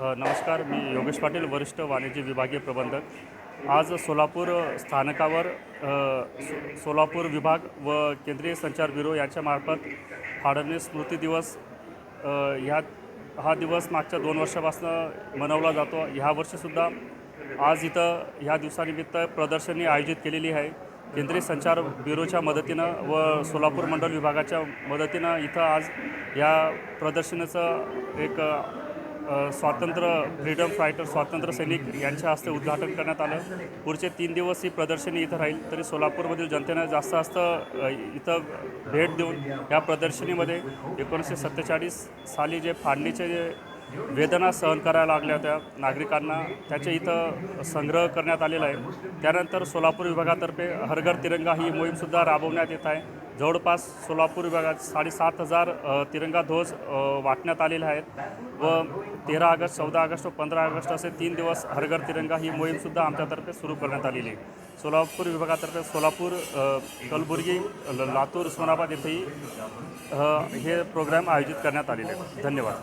नमस्कार मी योगेश पाटील वरिष्ठ वाणिज्य विभागीय प्रबंधक. आज सोलापूर स्थानकावर सो- सोलापूर विभाग व केंद्रीय संचार ब्युरो यांच्यामार्फत फडणवीस स्मृती दिवस ह्या हा दिवस मागच्या दोन वर्षापासून मनवला जातो. ह्या वर्षीसुद्धा आज इथं ह्या दिवसानिमित्त प्रदर्शनी आयोजित केलेली आहे. केंद्रीय संचार ब्युरोच्या मदतीनं व सोलापूर मंडल विभागाच्या मदतीनं इथं आज या प्रदर्शनाचं एक स्वातंत्र्य फ्रीडम फायटर स्वातंत्र्य सैनिक यांच्या हस्ते उद्घाटन करण्यात आलं. पुढचे तीन दिवस ही प्रदर्शनी इथं राहील. तरी सोलापूरमधील जनतेनं जास्त जास्त इथं भेट देऊन या प्रदर्शनीमध्ये एकोणीसशे सत्तेचाळीस साली जे फाडणीचे जे वेदना सहन करायला लागल्या होत्या नागरिकांना त्याचे इथं संग्रह करण्यात आलेला आहे. त्यानंतर सोलापूर विभागातर्फे हरघर तिरंगा ही मोहीमसुद्धा राबवण्यात येत आहे. जवळपास सोलापूर विभागात साडेसात हजार तिरंगा ध्वज वाटण्यात आलेले आहेत व तेरा ऑगस्ट चौदा ऑगस्ट व पंधरा ऑगस्ट असे तीन दिवस हरघर तिरंगा ही मोहीमसुद्धा आमच्यातर्फे सुरू करण्यात आलेली आहे. सोलापूर विभागातर्फे सोलापूर कलबुर्गी ल- लातूर उस्मानाबाद येथेही हे प्रोग्राम आयोजित करण्यात आलेले आहेत. धन्यवाद.